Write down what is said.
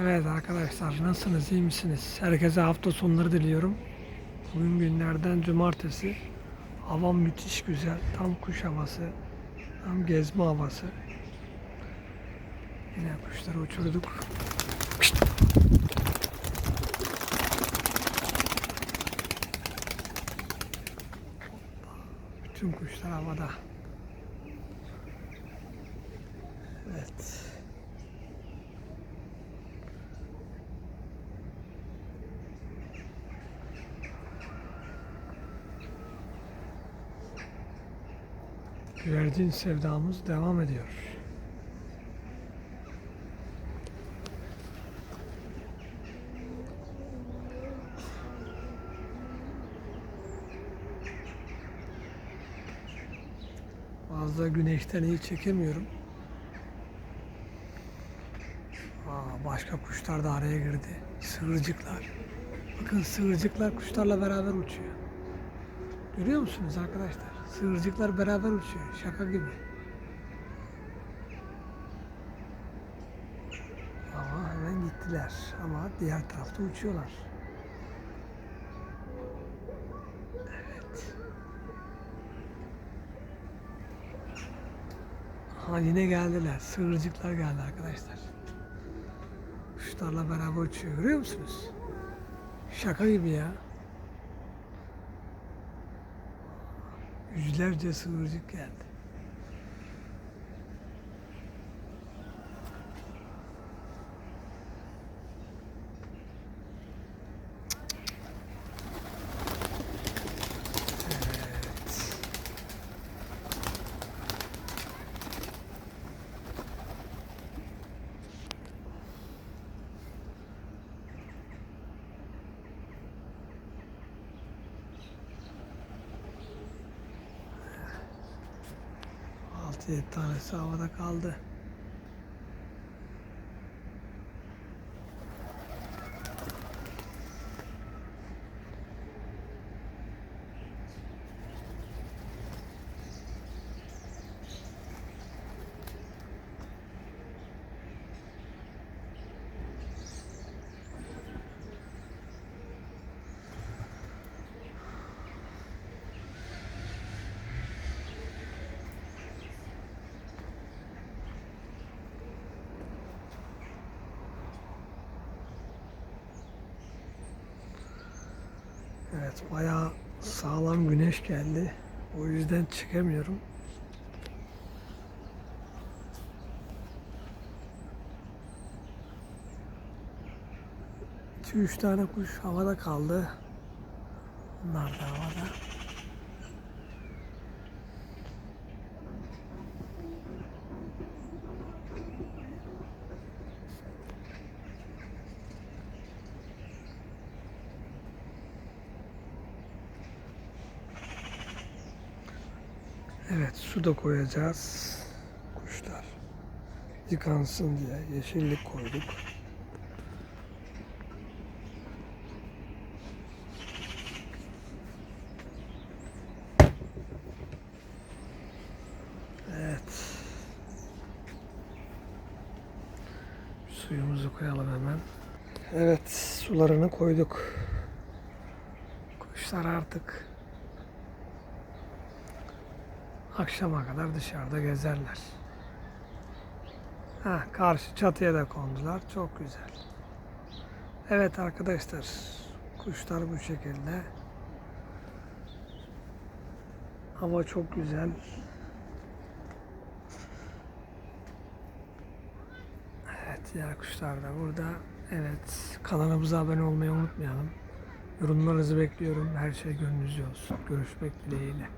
Evet arkadaşlar nasılsınız iyi misiniz? Herkese hafta sonları diliyorum. Bugün günlerden cumartesi. Hava müthiş güzel. Tam kuş havası. Tam gezme havası. Yine kuşları uçurduk. Bütün kuşlar havada. Evet. Güvercin sevdamız devam ediyor. Fazla güneşten iyi çekemiyorum. Aa, başka kuşlar da araya girdi. Sığırcıklar. Bakın sığırcıklar kuşlarla beraber uçuyor. Görüyor musunuz arkadaşlar? Sığırcıklar beraber uçuyor. Şaka gibi. Ama hemen gittiler. Ama diğer tarafta uçuyorlar. Evet. Ha yine geldiler. Sığırcıklar geldi arkadaşlar. Kuşlarla beraber uçuyor. Görüyor musunuz? Şaka gibi ya. Yüzlerce sığırcık geldi. Tanesi havada kaldı. Evet bayağı sağlam güneş geldi. O yüzden çıkamıyorum. İki üç tane kuş havada kaldı. Bunlar da havada. Evet su da koyacağız. Kuşlar yıkansın diye yeşillik koyduk. Evet. Suyumuzu koyalım hemen. Evet sularını koyduk. Kuşlar artık akşama kadar dışarıda gezerler. Ha, karşı çatıya da kondular. Çok güzel. Evet arkadaşlar. Kuşlar bu şekilde. Hava çok güzel. Evet diğer kuşlar da burada. Evet kanalımıza abone olmayı unutmayalım. Yorumlarınızı bekliyorum. Her şey gönlünüzce olsun. Görüşmek dileğiyle.